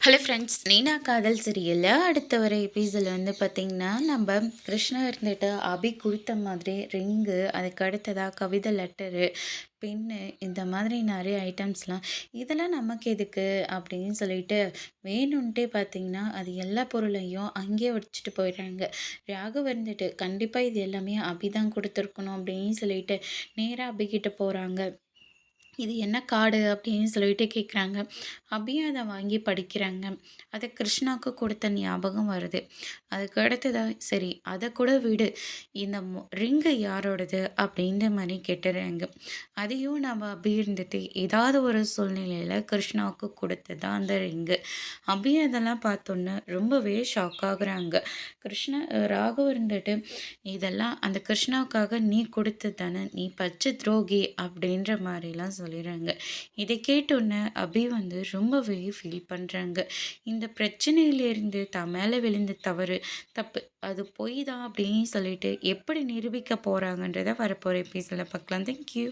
Hello friends நீனா காதல் சீரியலில் அடுத்த வர எபிசோடில் வந்து பார்த்திங்கன்னா நம்ம கிருஷ்ணா இருந்துட்டு அபி கொடுத்த மாதிரி ரிங்கு அதுக்கு அடுத்ததாக கவிதை லெட்டரு பென்னு இந்த மாதிரி நிறைய ஐட்டம்ஸ்லாம் இதெல்லாம் நமக்கு எதுக்கு அப்படின்னு சொல்லிட்டு வேணும்ன்ட்டே பார்த்திங்கன்னா அது எல்லா பொருளையும் அங்கேயே வச்சுட்டு போயிடுறாங்க. ராகவ் இருந்துட்டு கண்டிப்பாக இது எல்லாமே அபி தான் கொடுத்துருக்கணும் அப்படின்னு சொல்லிட்டு நேராக அபிக்கிட்ட போகிறாங்க இது என்ன காடு அப்படின்னு சொல்லிட்டு கேட்குறாங்க. அபியும் அதை வாங்கி படிக்கிறாங்க. அதை கிருஷ்ணாவுக்கு கொடுத்த ஞாபகம் வருது. அதுக்கு அடுத்ததாக சரி அதை கூட விடு. இந்த ரிங்கு யாரோடது அப்படின்ற மாதிரி கேட்டுறாங்க. அதையும் நம்ம அப்படி இருந்துட்டு ஏதாவது ஒரு சூழ்நிலையில் கிருஷ்ணாவுக்கு கொடுத்தது தான் அந்த ரிங்கு. அபி அதெல்லாம் பார்த்தோன்னே ரொம்பவே ஷாக் ஆகுறாங்க. கிருஷ்ணா ராகவ் இருந்துட்டு இதெல்லாம் அந்த கிருஷ்ணாவுக்காக நீ கொடுத்தது தானே? நீ பச்சை துரோகி அப்படின்ற மாதிரிலாம் சொல்லிடுறாங்க. இதை கேட்டோன்னே அபி வந்து ரொம்பவே ஃபீல் பண்ணுறாங்க இந்த பிரச்சனையிலேருந்து தான் மேலே விழுந்த தவறு தப்பு அது பொய் தான் அப்படின்னு சொல்லிட்டு எப்படி நிரூபிக்க போகிறாங்கன்றதை வரப்போகிற எபிசோடில் பார்க்கலாம். தேங்க்யூ